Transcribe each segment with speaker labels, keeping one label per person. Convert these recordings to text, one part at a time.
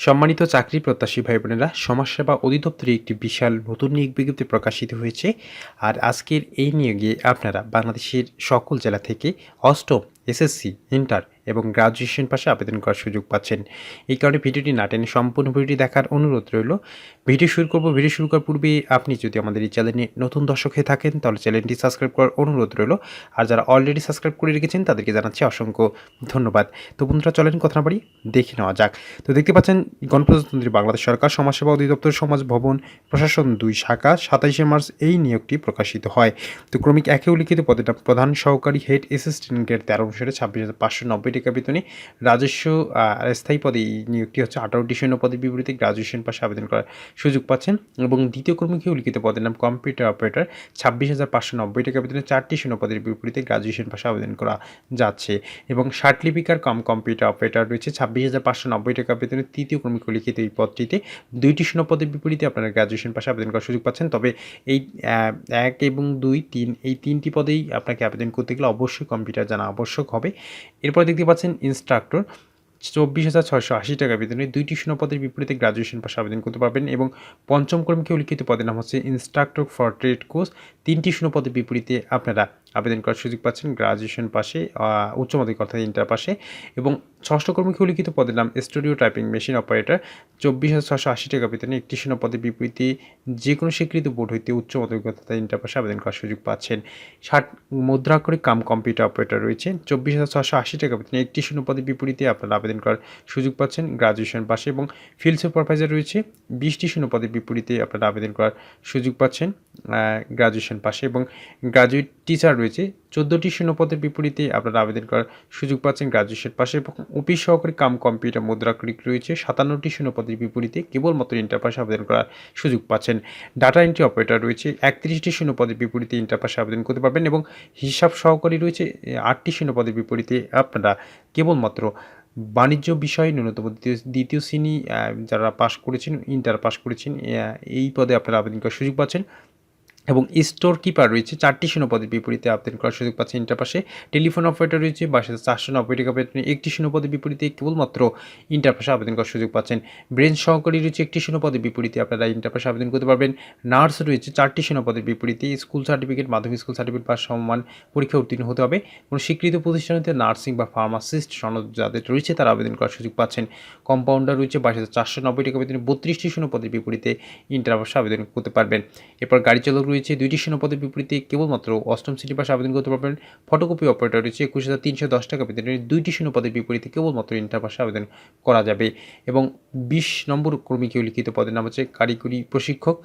Speaker 1: সম্মানিত চাকরি প্রত্যাশী ভাই বোনেরা সমাজসেবা অধিদপ্তরে একটি বিশাল নতুন নিয়োগ বিজ্ঞপ্তি প্রকাশিত হয়েছে। আর আজকের এই নিয়োগে আপনারা বাংলাদেশের সকল জেলা থেকে অষ্টম এসএসসি, ইন্টার এবং গ্রাজুয়েশন পাশে আবেদন করার সুযোগ পাচ্ছেন। এই কারণে ভিডিওটি না টেনে সম্পূর্ণ ভিডিওটি দেখার অনুরোধ রইল। ভিডিও শুরু করব, ভিডিও শুরু করার পূর্বে আপনি যদি আমাদের এই চ্যানেলে নতুন দর্শক হয়ে থাকেন, তাহলে চ্যানেলটি সাবস্ক্রাইব করার অনুরোধ রইল। আর যারা অলরেডি সাবস্ক্রাইব করে রেখেছেন, তাদেরকে জানাচ্ছি অসংখ্য ধন্যবাদ। তো বন্ধুরা, চলেন কথা না বাড়ি, দেখে নেওয়া যাক। তো দেখতে পাচ্ছেন, গণপ্রজাতন্ত্রী বাংলাদেশ সরকার, সমাজসেবা অধিদপ্তর, সমাজ ভবন, প্রশাসন দুই শাখা, সাতাইশে মার্চ এই নিয়োগটি প্রকাশিত হয়। তো ক্রমিক একে উল্লিখিত পদে প্রধান সহকারী হেড অ্যাসিস্ট্যান্ট গ্রেড তেরো অনুসারে ছাব্বিশ হাজার পাঁচশো নব্বই টাকা বেতনে রাজস্ব স্থায়ী পদে এই নিয়োগটি হচ্ছে আঠারোটি শূন্য পদের বিপরীতে গ্রাজুয়েশন পাশে আবেদন করার সুযোগ পাচ্ছেন। এবং দ্বিতীয় কর্মীকে উল্লিখিত পদের নাম কম্পিউটার অপারেটর, ছাব্বিশ হাজার পাঁচশো নব্বই টাকা বেতনে চারটি শূন্য পদের বিপরীতে গ্রাজুয়েশন পাশে আবেদন করা যাচ্ছে। এবং লিপিকার কম কম্পিউটার অপারেটর রয়েছে, ছাব্বিশ হাজার পাঁচশো নব্বই টাকা বেতনে তৃতীয় কর্মীকে উল্লিখিত এই পদটিতে দুইটি শূন্য পদের বিপরীতে আপনারা গ্রাজুয়েশন পাশে আবেদন করার সুযোগ পাচ্ছেন। তবে এই এক এবং দুই, তিন, এই তিনটি পদেই আপনাকে আবেদন করতে গেলে অবশ্যই কম্পিউটার জানা আবশ্যক। হবে। এরপর দেখতে পাচ্ছেন ইনস্ট্রাক্টর, চব্বিশ হাজার ছয়শো আশি টাকা বেতনে দুইটি শূন্যপদের বিপরীতে গ্রাজুয়েশন পাশে আবেদন করতে পারবেন এবং পঞ্চম কর্মীকে উল্লিখিত পদের নাম হচ্ছে ইনস্ট্রাক্টর ফর ট্রেড কোর্স। তিনটি শূন্য পদের বিপরীতে আপনারা আবেদন করার সুযোগ পাচ্ছেন গ্রাজুয়েশন পাশে উচ্চ মাধ্যমিক অর্থাৎ ইন্টার পাশে এবং ষষ্ঠ কর্মীকে উল্লিখিত পদের নাম স্টুডিও টাইপিং মেশিন অপারেটর চব্বিশ হাজার ছশো আশি টাকা বেতনে একটি শূন্য পদের বিপরীতে যে কোনো স্বীকৃত বোর্ড হইতে উচ্চ মাধ্যমিক অর্থাৎ ইন্টার পাশে আবেদন করার সুযোগ পাচ্ছেন। ষাট মুদ্রাক্ষরিক কাম কম্পিউটার অপারেটর রয়েছে, চব্বিশ হাজার ছশো আশি টাকা বেতনে একটি শূন্য পদের বিপরীতে আপনারা আবেদন করার সুযোগ পাচ্ছেন গ্রাজুয়েশন পাশে এবং ফিল্ড সুপারভাইজার রয়েছে বিশটি শূন্য পদের বিপরীতে আপনারা আবেদন করার সুযোগ পাচ্ছেন গ্রাজুয়েশন পাশে এবং গ্রাজুয়েট টিচার রয়েছে। চোদ্দোটি শূন্য পদের বিপরীতে আপনারা আবেদন করার সুযোগ পাচ্ছেন। গ্রাজুয়েশন পাশে এবং অফিস সহকারী কাম কম্পিউটার মুদ্রাক্ষরিক রয়েছে। সাতান্নটি শূন্য পদের বিপরীতে কেবলমাত্র ইন্টার পাশে আবেদন করার সুযোগ পাচ্ছেন। ডাটা এন্ট্রি অপারেটর রয়েছে। একত্রিশটি শূন্য পদের বিপরীতে ইন্টার পাশে আবেদন করতে পারবেন এবং হিসাব সহকারী রয়েছে। আটটি শূন্য পদের বিপরীতে আপনারা কেবলমাত্র বাণিজ্য বিষয়ে ন্যূনতম দ্বিতীয় শ্রেণি যারা পাশ করেছেন, ইন্টার পাশ করেছেন এই পদে আপনারা আবেদন করার সুযোগ পাচ্ছেন। এবং স্টোর কিপার রয়েছে চারটি শূন্য পদের বিপরীতে আবেদন করার সুযোগ পাচ্ছেন ইন্টার পাশে। টেলিফোন অপারেটর রয়েছে বাইশ হাজার চারশো নব্বই টাকা বেতনে একটি শূন্য পদের বিপরীতে কেবলমাত্র ইন্টার পাশে আবেদন করার সুযোগ পাচ্ছেন। ব্রেন সহকারী রয়েছে একটি শূন্য পদের বিপরীতে, আপনারা ইন্টার পাশে আবেদন করতে পারবেন। নার্স রয়েছে চারটি শূন্য পদের বিপরীতে, স্কুল সার্টিফিকেট মাধ্যমিক স্কুল সার্টিফিকেট বা সমান পরীক্ষা উত্তীর্ণ হতে হবে। কোনো স্বীকৃত প্রতিষ্ঠানেতে নার্সিং বা ফার্মাসিস্ট সনদ যাদের রয়েছে, তারা আবেদন করার সুযোগ পাচ্ছেন। কম্পাউন্ডার রয়েছে বাইশ হাজার চারশো নব্বই টাকা বেতনে বত্রিশটি শূন্য পদের বিপরীতে ইন্টার পাশে আবেদন করতে পারবেন। এরপর গাড়ি চালক রয়েছে দুইটি সেনাপদের পদের বিপরীতে কেবলমাত্র অষ্টম শ্রেণি পাশে আবেদন করতে পারবেন। ফটোকপি অপারেটর রয়েছে একুশ হাজার তিনশো দশ টাকা বেতনের দুইটি সেনাপদের পদের বিপরীতে কেবলমাত্র ইন্টার পাশে আবেদন করা যাবে। এবং বিশ নম্বর কর্মীকে লিখিত পদের নাম হচ্ছে কারিগরি প্রশিক্ষক।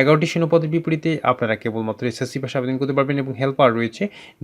Speaker 1: এগারোটি শূন্য পদের বিপরীতে আপনারা কেবলমাত্র এসএসসি পাশে আবেদন করতে পারবেন এবং হেল্পার রয়েছে।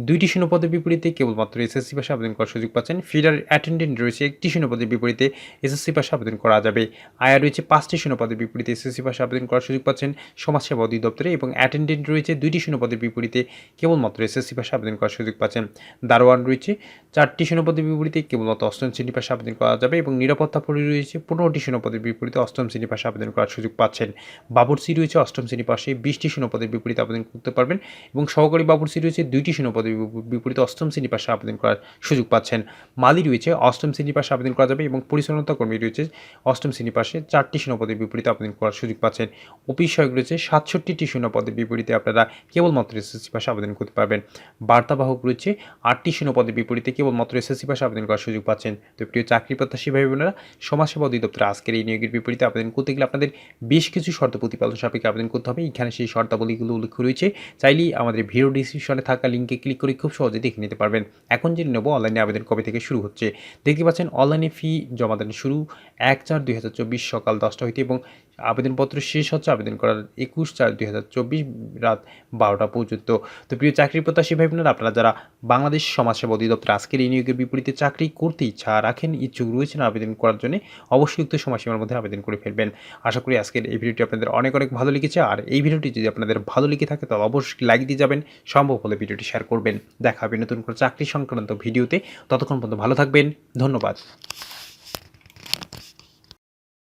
Speaker 1: দুইটি শূন্য বিপরীতে কেবলমাত্র এসএসসি পাশে আবেদন করার সুযোগ পাচ্ছেন। ফিডার অ্যাটেন্ডেন্ট রয়েছে, একটি শূন্য পদের বিপরীতে এসএসসি পাশে আবেদন করা যাবে। আয়া রয়েছে, পাঁচটি শূন্য পদের বিপরীতে এসএসসি পাশে আবেদন করার সুযোগ পাচ্ছেন সমাজসেবা অধিদপ্তরে এবং অ্যাটেন্ডেন্ট রয়েছে, দুইটি শূন্য বিপরীতে কেবলমাত্র এসএসসি পাশে আবেদন করার সুযোগ পাচ্ছেন। দারোয়ান রয়েছে, চারটি শূন্য পদের বিপরীতে কেবলমাত্র অষ্টম শ্রেণি পাশে আবেদন করা যাবে এবং নিরাপত্তা পরি রয়েছে, পনেরোটি শূন্য পদের বিপরীতে অষ্টম শ্রেণি পাশে আবেদন করার সুযোগ পাচ্ছেন। বাবুরসি রয়েছে, অষ্টম শ্রেণি পাশে বিশটি শূন্য পদের বিপরীতে আবেদন করতে পারবেন এবং সহকারী বাবুরসি রয়েছে দুইটি শূন্য পদের বিপ- বিপরীতে অষ্টম শ্রেণি পাশে আবেদন করার সুযোগ পাচ্ছেন। মালি রয়েছে অষ্টম শ্রেণি পাশে আবেদন করা যাবে এবং পরিচালনা কর্মী রয়েছে অষ্টম শ্রেণি পাশে চারটি শূন্য পদের বিপরীতে আবেদন করার সুযোগ পাচ্ছেন। অফিস সহায়ক রয়েছে সাতষট্টিটি শূন্য পদের বিপরীতে আপনারা কেবলমাত্র এসএসসি পাশে আবেদন করতে পারবেন। বার্তাবাহক রয়েছে আটটি শূন্য পদের বিপরীতে কেবলমাত্র এসএসসি পাশে আবেদন করার সুযোগ পাচ্ছেন। তো প্রিয় চাকরি প্রত্যাশী ভাই বোনেরা, সমাজসেবা অধিদপ্তর আজকের এই নিয়োগের বিপরীতে আবেদন করতে গেলে আপনাদের বেশ কিছু শর্ত প্রতিপালন সাপেক্ষে আবেদন করতে হবে। এখানে সেই শর্তাবলীগুলো উল্লেখ রয়েছে। চাইলেই আমাদের ভিডিও ডিসক্রিপশনে থাকা লিঙ্কে ক্লিক করে খুব সহজে দেখে নিতে পারবেন। এখন জেনে নেব অনলাইনে আবেদন কবে থেকে শুরু হচ্ছে। দেখতে পাচ্ছেন অনলাইনে ফি জমা দেন শুরু এক চার দুই সকাল দশটা হইতে এবং আবেদনপত্র শেষ হচ্ছে, আবেদন করার একুশ চার দুই হাজার চব্বিশ রাত বারোটা পর্যন্ত। তো প্রিয় চাকরি প্রত্যাশী ভাই বোনেরা, আপনারা যারা বাংলাদেশ সমাজসেবা অধিদপ্তর আজকের এই নিয়োগের বিপরীতে চাকরি করতে ইচ্ছা রাখেন, ইচ্ছুক রয়েছেন আবেদন করার জন্য, অবশ্যই উক্ত সময়সীমার মধ্যে আবেদন করে ফেলবেন। আশা করি আজকের এই ভিডিওটি আপনাদের অনেক অনেক ভালো লেগেছে, আর এই ভিডিওটি যদি আপনাদের ভালো লেগে থাকে, তাহলে অবশ্যই লাইক দিয়ে যাবেন, সম্ভব হলে ভিডিওটি শেয়ার করবেন। দেখা হবে নতুন করে চাকরি সংক্রান্ত ভিডিওতে, ততক্ষণ পর্যন্ত ভালো থাকবেন, ধন্যবাদ।